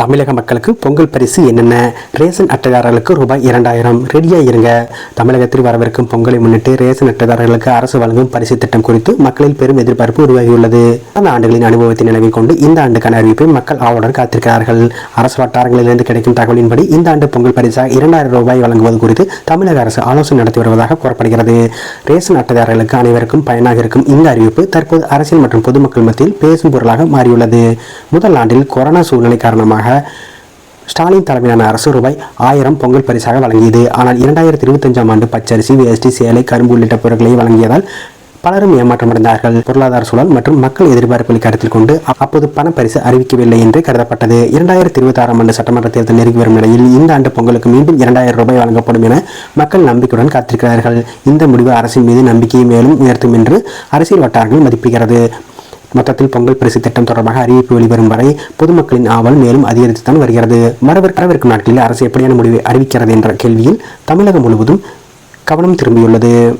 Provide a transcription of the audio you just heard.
தமிழக மக்களுக்கு பொங்கல் பரிசு என்னென்ன? ரேஷன் அட்டைதாரர்களுக்கு ரூபாய் இரண்டாயிரம். ரெடியாக இருங்க. தமிழகத்தில் வரவிருக்கும் பொங்கலை முன்னிட்டு ரேஷன் அட்டைதாரர்களுக்கு அரசு வழங்கும் பரிசு திட்டம் குறித்து மக்களில் பெரும் எதிர்பார்ப்பு உருவாகியுள்ளது. கடந்த ஆண்டுகளின் அனுபவத்தை நிலவில் கொண்டு இந்த ஆண்டுக்கான அறிவிப்பை மக்கள் ஆவலுடன் காத்திருக்கிறார்கள். அரசு வட்டாரங்களிலிருந்து கிடைக்கும் தகவலின்படி இந்த ஆண்டு பொங்கல் பரிசாக இரண்டாயிரம் ரூபாய் வழங்குவது குறித்து தமிழக அரசு ஆலோசனை நடத்தி வருவதாக கூறப்படுகிறது. ரேஷன் அட்டைதாரர்களுக்கு அனைவருக்கும் பயனாக இருக்கும் இந்த அறிவிப்பு தற்போது அரசியல் மற்றும் பொதுமக்கள் மத்தியில் பேசும் பொருளாக மாறியுள்ளது. முதல் ஆண்டில் கொரோனா சூழ்நிலை காரணமாக ஸ்டாலின் தலைமையிலான அரசு ரூபாய் ஆயிரம் பொங்கல் பரிசாக வழங்கியது. ஆனால் இரண்டாயிரத்தி இருபத்தஞ்சாம் ஆண்டு பச்சரிசி வேஷ்டி சேலை கரும்பு உள்ளிட்ட பொருட்களை வழங்கியதால் பலரும் ஏமாற்றமடைந்தார்கள் பொருளாதார சூழல் மற்றும் மக்கள் எதிர்பார்ப்புகளை கருத்தில் கொண்டு அப்- அப்போது பணப்பரிசு அறிவிக்கவில்லை என்று கருதப்பட்டது. இரண்டாயிரத்தி இருபத்தி ஆறாம் ஆண்டு சட்டமன்ற தேர்தல் நெருங்கி வரும் நிலையில் இந்த ஆண்டு பொங்கலுக்கு மீண்டும் இரண்டாயிரம் ரூபாய் வழங்கப்படும் என மக்கள் நம்பிக்கையுடன் காத்திருக்கிறார்கள். இந்த முடிவு அரசின் மீது நம்பிக்கையை மேலும் உயர்த்தும் என்று அரசியல் வட்டாரங்கள் மதிப்பிடுகிறது. மொத்தத்தில் பொங்கல் பரிசு திட்டம் தொடர்பாக அறிவிப்பு வெளிவரும் வரை பொதுமக்களின் ஆவல் மேலும் அதிகரித்துத்தான் வருகிறது. வரவிருக்க- வரவிருக்கும் நாட்களில் அரசு எப்படியான முடிவை அறிவிக்கிறது என்ற கேள்வியில் தமிழகம் முழுவதும் கவனம் திரும்பியுள்ளது.